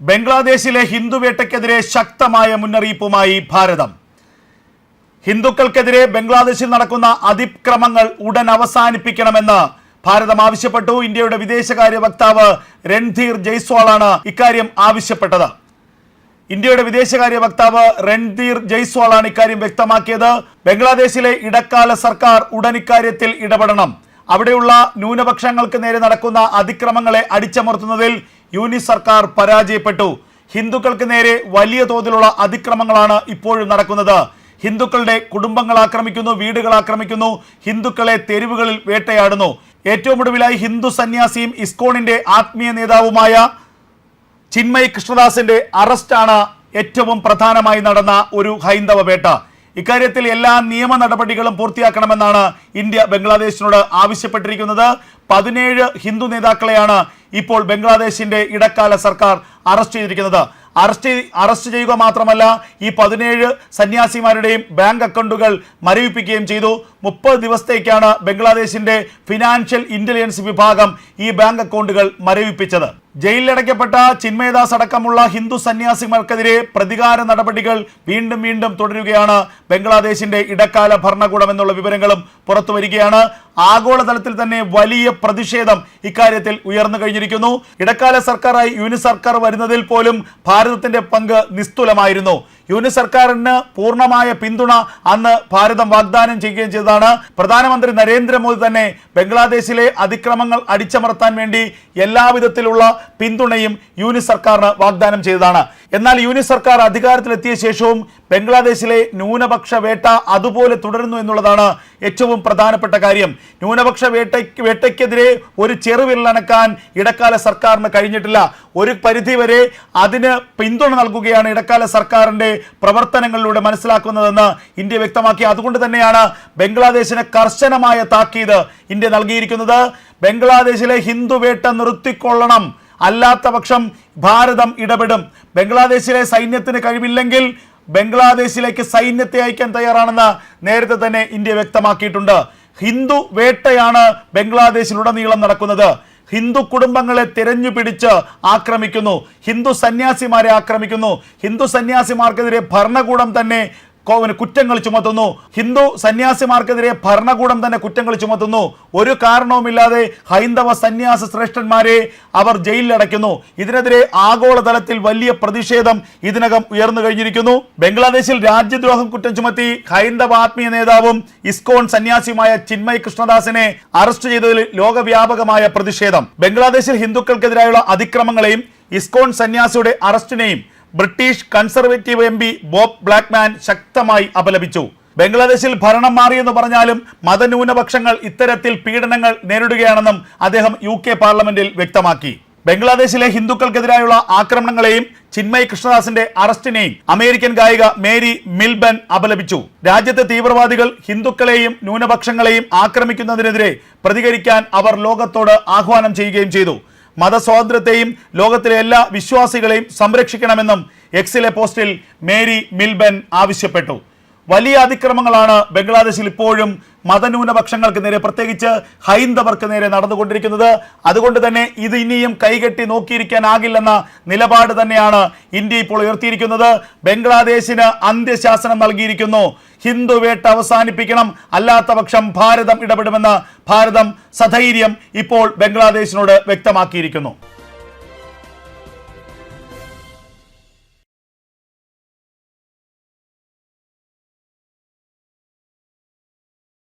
ബംഗ്ലാദേശിലെ ഹിന്ദുവേട്ടയ്ക്കെതിരെ ശക്തമായ മുന്നറിയിപ്പുമായി ഭാരതം. ഹിന്ദുക്കൾക്കെതിരെ ബംഗ്ലാദേശിൽ നടക്കുന്ന അതിക്രമങ്ങൾ ഉടൻ അവസാനിപ്പിക്കണമെന്ന് ഭാരതം ആവശ്യപ്പെട്ടു. ഇന്ത്യയുടെ വിദേശകാര്യ വക്താവ് രൺധീർ ജയ്സ്വാളാണ് ഇക്കാര്യം ആവശ്യപ്പെട്ടത്. ഇന്ത്യയുടെ വിദേശകാര്യ വക്താവ് രൺധീർ ജയ്സ്വാളാണ് ഇക്കാര്യം വ്യക്തമാക്കിയത്. ബംഗ്ലാദേശിലെ ഇടക്കാല സർക്കാർ ഉടൻ ഇക്കാര്യത്തിൽ ഇടപെടണം. അവിടെയുള്ള ന്യൂനപക്ഷങ്ങൾക്ക് നേരെ നടക്കുന്ന അതിക്രമങ്ങളെ അടിച്ചമർത്തുന്നതിൽ യൂനിസ് സർക്കാർ പരാജയപ്പെട്ടു. ഹിന്ദുക്കൾക്ക് നേരെ വലിയ തോതിലുള്ള അതിക്രമങ്ങളാണ് ഇപ്പോഴും നടക്കുന്നത്. ഹിന്ദുക്കളുടെ കുടുംബങ്ങൾ ആക്രമിക്കുന്നു വീടുകൾ ആക്രമിക്കുന്നു ഹിന്ദുക്കളെ തെരുവുകളിൽ വേട്ടയാടുന്നു. ഏറ്റവും ഒടുവിലായി ഹിന്ദു സന്യാസിയും ഇസ്കോണിന്റെ ആത്മീയ നേതാവുമായ ചിന്മയ് കൃഷ്ണദാസിന്റെ അറസ്റ്റാണ് ഏറ്റവും പ്രധാനമായി നടന്ന ഒരു ഹൈന്ദവ വേട്ട. ഇക്കാര്യത്തിൽ എല്ലാ നിയമ നടപടികളും പൂർത്തിയാക്കണമെന്നാണ് ഇന്ത്യ ബംഗ്ലാദേശിനോട് ആവശ്യപ്പെട്ടിരിക്കുന്നത്. പതിനേഴ് ഹിന്ദു നേതാക്കളെയാണ് ഇപ്പോൾ ബംഗ്ലാദേശിന്റെ ഇടക്കാല സർക്കാർ അറസ്റ്റ് ചെയ്തിരിക്കുന്നത്. അറസ്റ്റ് അറസ്റ്റ് ചെയ്യുക മാത്രമല്ല ഈ പതിനേഴ് സന്യാസിമാരുടെയും ബാങ്ക് അക്കൗണ്ടുകൾ മരവിപ്പിക്കുകയും ചെയ്തു. മുപ്പത് ദിവസത്തേക്കാണ് ബംഗ്ലാദേശിന്റെ ഫിനാൻഷ്യൽ ഇന്റലിജൻസ് വിഭാഗം ഈ ബാങ്ക് അക്കൗണ്ടുകൾ മരവിപ്പിച്ചത്. ജയിലിലടയ്ക്കപ്പെട്ട ചിന്മയദാസ് അടക്കമുള്ള ഹിന്ദു സന്യാസിമാർക്കെതിരെ പ്രതികാര നടപടികൾ വീണ്ടും വീണ്ടും തുടരുകയാണ്. ബംഗ്ലാദേശിന്റെ ഇടക്കാല ഭരണകൂടം എന്നുള്ള വിവരങ്ങളും പുറത്തുവരികയാണ് ആഗോളതലത്തിൽ തന്നെ വലിയ പ്രതിഷേധം ഇക്കാര്യത്തിൽ ഉയർന്നു കഴിഞ്ഞിരിക്കുന്നു. ഇടക്കാല സർക്കാരായി യുനി സർക്കാർ വരുന്നതിൽ പോലും ഭാരതത്തിന്റെ പങ്ക് നിസ്തുലമായിരുന്നു. യൂണിറ്റ് സർക്കാരിന് പൂർണമായ പിന്തുണ അന്ന് ഭാരതം വാഗ്ദാനം ചെയ്യുകയും ചെയ്തതാണ്. പ്രധാനമന്ത്രി നരേന്ദ്രമോദി തന്നെ ബംഗ്ലാദേശിലെ അതിക്രമങ്ങൾ അടിച്ചമർത്താൻ വേണ്ടി എല്ലാവിധത്തിലുള്ള പിന്തുണയും യൂണിറ്റ് സർക്കാരിന് വാഗ്ദാനം ചെയ്തതാണ്. എന്നാൽ യൂണിറ്റ് സർക്കാർ അധികാരത്തിലെത്തിയ ശേഷവും ബംഗ്ലാദേശിലെ ന്യൂനപക്ഷ വേട്ട അതുപോലെ തുടരുന്നു എന്നുള്ളതാണ് ഏറ്റവും പ്രധാനപ്പെട്ട കാര്യം. ന്യൂനപക്ഷ വേട്ട വേട്ടയ്ക്കെതിരെ ഒരു ചെറുവിരലനക്കാൻ ഇടക്കാല സർക്കാരിന് കഴിഞ്ഞിട്ടില്ല. ഒരു പരിധിവരെ അതിന് പിന്തുണ നൽകുകയാണ് ഇടക്കാല സർക്കാരിന്റെ പ്രവർത്തനങ്ങളിലൂടെ മനസ്സിലാക്കുന്നതെന്ന് ഇന്ത്യ വ്യക്തമാക്കി. അതുകൊണ്ട് തന്നെയാണ് ബംഗ്ലാദേശിന് കർശനമായ താക്കീത് ഇന്ത്യ നൽകിയിരിക്കുന്നത്. ബംഗ്ലാദേശിലെ ഹിന്ദു വേട്ട നിർത്തിക്കൊള്ളണം. അല്ലാത്ത പക്ഷം ഭാരതം ഇടപെടും. ബംഗ്ലാദേശിലെ സൈന്യത്തിന് കഴിവില്ലെങ്കിൽ ബംഗ്ലാദേശിലേക്ക് സൈന്യത്തെ അയക്കാൻ തയ്യാറാണെന്ന് നേരത്തെ തന്നെ ഇന്ത്യ വ്യക്തമാക്കിയിട്ടുണ്ട്. ഹിന്ദു വേട്ടയാണ് ബംഗ്ലാദേശിലുടനീളം നടക്കുന്നത്. ഹിന്ദു കുടുംബങ്ങളെ തിരഞ്ഞു പിടിച്ച് ആക്രമിക്കുന്നു. ഹിന്ദു സന്യാസിമാരെ ആക്രമിക്കുന്നു. ഹിന്ദു സന്യാസിമാർക്കെതിരെ ഭരണകൂടം തന്നെ കോ- കുറ്റങ്ങൾ ചുമത്തുന്നു. ഹിന്ദു സന്യാസിമാർക്കെതിരെ ഭരണകൂടം തന്നെ കുറ്റങ്ങൾ ചുമത്തുന്നു. ഒരു കാരണവുമില്ലാതെ ഹൈന്ദവ സന്യാസ ശ്രേഷ്ഠന്മാരെ അവർ ജയിലിലടയ്ക്കുന്നു. ഇതിനെതിരെ ആഗോളതലത്തിൽ വലിയ പ്രതിഷേധം ഇതിനകം ഉയർന്നു കഴിഞ്ഞിരിക്കുന്നു. ബംഗ്ലാദേശിൽ രാജ്യദ്രോഹം കുറ്റം ചുമത്തി ഹൈന്ദവ ആത്മീയ നേതാവും ഇസ്കോൺ സന്യാസിയുമായ ചിന്മയ് കൃഷ്ണദാസിനെ അറസ്റ്റ് ചെയ്തതിൽ ലോകവ്യാപകമായ പ്രതിഷേധം. ബംഗ്ലാദേശിൽ ഹിന്ദുക്കൾക്കെതിരായുള്ള അതിക്രമങ്ങളെയും ഇസ്കോൺ സന്യാസിയുടെ അറസ്റ്റിനെയും British conservative M P Bob Blackman ശക്തമായി അപലപിച്ചു. ബംഗ്ലാദേശിൽ ഭരണം മാറിയെന്ന് പറഞ്ഞാലും മതന്യൂനപക്ഷങ്ങൾ ഇത്തരത്തിൽ പീഡനങ്ങൾ നേരിടുകയാണെന്നും അദ്ദേഹം യു കെ പാർലമെന്റിൽ വ്യക്തമാക്കി. ബംഗ്ലാദേശിലെ ഹിന്ദുക്കൾക്കെതിരായുള്ള ആക്രമണങ്ങളെയും ചിന്മയ് കൃഷ്ണദാസിന്റെ അറസ്റ്റിനെയും അമേരിക്കൻ ഗായിക മേരി മിൽബൻ അപലപിച്ചു. രാജ്യത്തെ തീവ്രവാദികൾ ഹിന്ദുക്കളെയും ന്യൂനപക്ഷങ്ങളെയും ആക്രമിക്കുന്നതിനെതിരെ പ്രതികരിക്കാൻ അവർ ലോകത്തോട് ആഹ്വാനം ചെയ്യുകയും ചെയ്തു. മതസ്വാതന്ത്ര്യത്തെയും ലോകത്തിലെ എല്ലാ വിശ്വാസികളെയും സംരക്ഷിക്കണമെന്നും എക്സിലെ പോസ്റ്റിൽ മേരി മിൽബൻ ആവശ്യപ്പെട്ടു. വലിയ അതിക്രമങ്ങളാണ് ബംഗ്ലാദേശിൽ ഇപ്പോഴും മതന്യൂനപക്ഷങ്ങൾക്ക് നേരെ പ്രത്യേകിച്ച് ഹൈന്ദവർക്ക് നേരെ നടന്നുകൊണ്ടിരിക്കുന്നത്. അതുകൊണ്ട് തന്നെ ഇത് ഇനിയും കൈകെട്ടി നോക്കിയിരിക്കാനാകില്ലെന്ന നിലപാട് തന്നെയാണ് ഇന്ത്യ ഇപ്പോൾ ഉയർത്തിയിരിക്കുന്നത്. ബംഗ്ലാദേശിന് അന്ത്യശാസനം നൽകിയിരിക്കുന്നു. ഹിന്ദു വേട്ട അവസാനിപ്പിക്കണം. അല്ലാത്ത പക്ഷം ഭാരതം ഇടപെടുമെന്ന് ഭാരതം സധൈര്യം ഇപ്പോൾ ബംഗ്ലാദേശിനോട് വ്യക്തമാക്കിയിരിക്കുന്നു.